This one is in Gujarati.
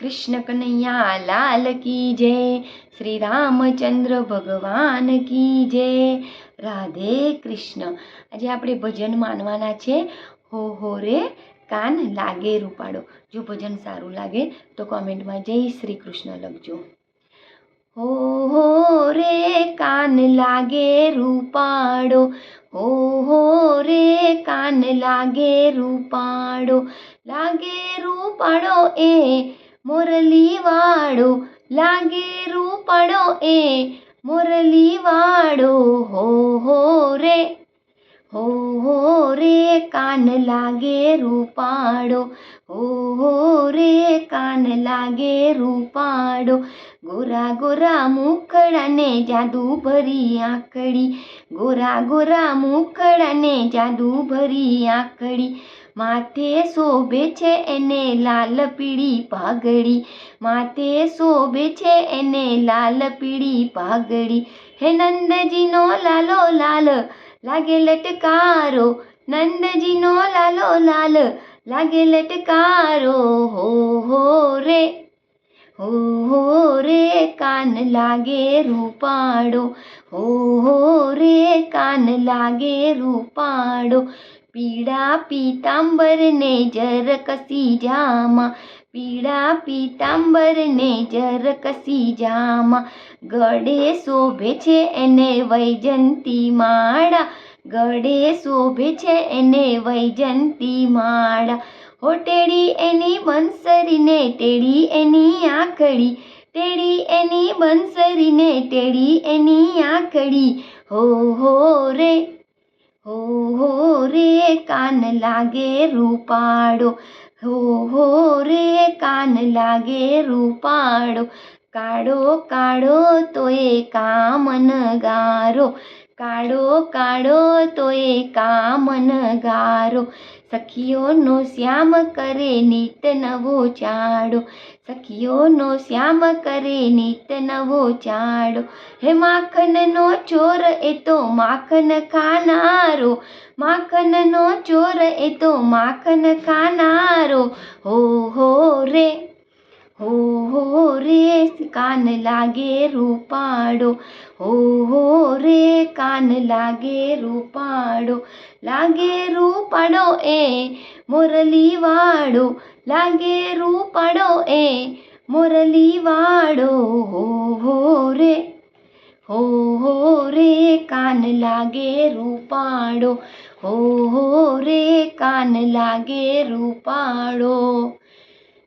કૃષ્ણ કનૈયા, લાલ કી જય. શ્રી રામચંદ્ર ભગવાન કી જય. રાધે કૃષ્ણ. આજે આપણે ભજન માનવાના છે. હો હો રે, કાન લાગે રૂપાડો જો ભજન સારું લાગે તો કોમેન્ટમાં જય શ્રી કૃષ્ણ લખજો. હો હો રે, કાન લાગે રૂપાડો હો હો રે, કાન લાગે રૂપાડો લાગે રૂપાડો એ મોરલી વાળો લાગે રૂપાડો એ મોરલી વાળો હો હો રે હો હો રે કાન લાગે રૂપાડો હો હો રે કાન લાગે રૂપાડો ગોરા ગોરા મુખડાને જાદુ ભરી આંખડી ગોરા ગોરા મુખડાને જાદુ ભરી આંખડી માથે શોભે છે એને લાલ પીળી પાઘડી. માથે શોભે છે એને લાલ પીળી પાઘડી. હે નંદજીનો લાલો લાલ, લાગે લટકારો. નંદજીનો લાલો લાલ, લાગે લટકારો. હો હો રે, હો હો રે, કાન લાગે રૂપાડો હો હો રે, કાન લાગે રૂપાડો પીળા પીતાંબરને જર કસી જામા પીળા પીતાંબરને જર કસી જામા ગળે શોભે છે એને વૈજંતી માળા, ગળે શોભે છે એને વૈજંતી માળા. હો ટેડી એની બંસરીને, ટેડી એની આંખડી, ટેડી એની બંસરીને, ટેડી એની આંખડી. હો હો રે હો રે કાન લાગે રૂપાડો હો હો રે કાન લાગે રૂપાડો કાળો કાળો તોય કામન ગારો કાળો કાળો તોય કામન ગારો સખીઓનો શ્યામ કરે નિત નવો ચાડો. સખીઓનો શ્યામ કરે નિત નવો ચાડો. હે માખનનો ચોર એ તો માખન ખાનારો. માખનનો ચોર એ તો માખન ખાનારો. હો હો રે હો હો રે કાન લાગે રૂપાડો હો હો રે કાન લાગે રૂપાડો લાગે રૂપાડો એ મોરલી વાળો લાગે રૂપાડો એ મોરલી વાળો હો હો રે હો હો રે કાન લાગે રૂપાડો હો હો રે કાન લાગે રૂપાડો